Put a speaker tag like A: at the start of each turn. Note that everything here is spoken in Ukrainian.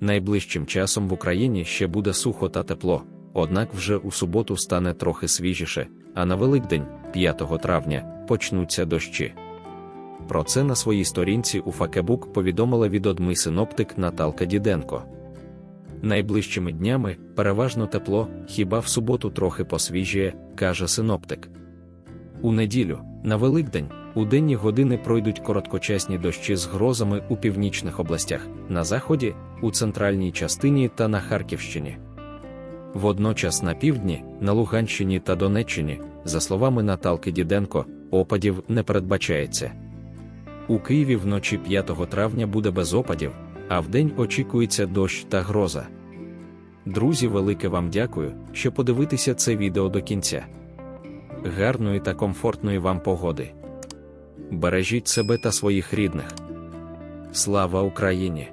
A: Найближчим часом в Україні ще буде сухо та тепло, однак вже у суботу стане трохи свіжіше, а на Великдень, 5 травня, почнуться дощі. Про це на своїй сторінці у Факебук повідомила відодмий синоптик Наталка Діденко. Найближчими днями переважно тепло, хіба в суботу трохи посвіжіє, каже синоптик. У неділю, на Великдень, у денні години пройдуть короткочасні дощі з грозами у північних областях, на заході, у центральній частині та на Харківщині. Водночас на півдні, на Луганщині та Донеччині, за словами Наталки Діденко, опадів не передбачається. У Києві вночі 5 травня буде без опадів, а вдень очікується дощ та гроза. Друзі, велике вам дякую, що подивитеся це відео до кінця. Гарної та комфортної вам погоди. Бережіть себе та своїх рідних. Слава Україні!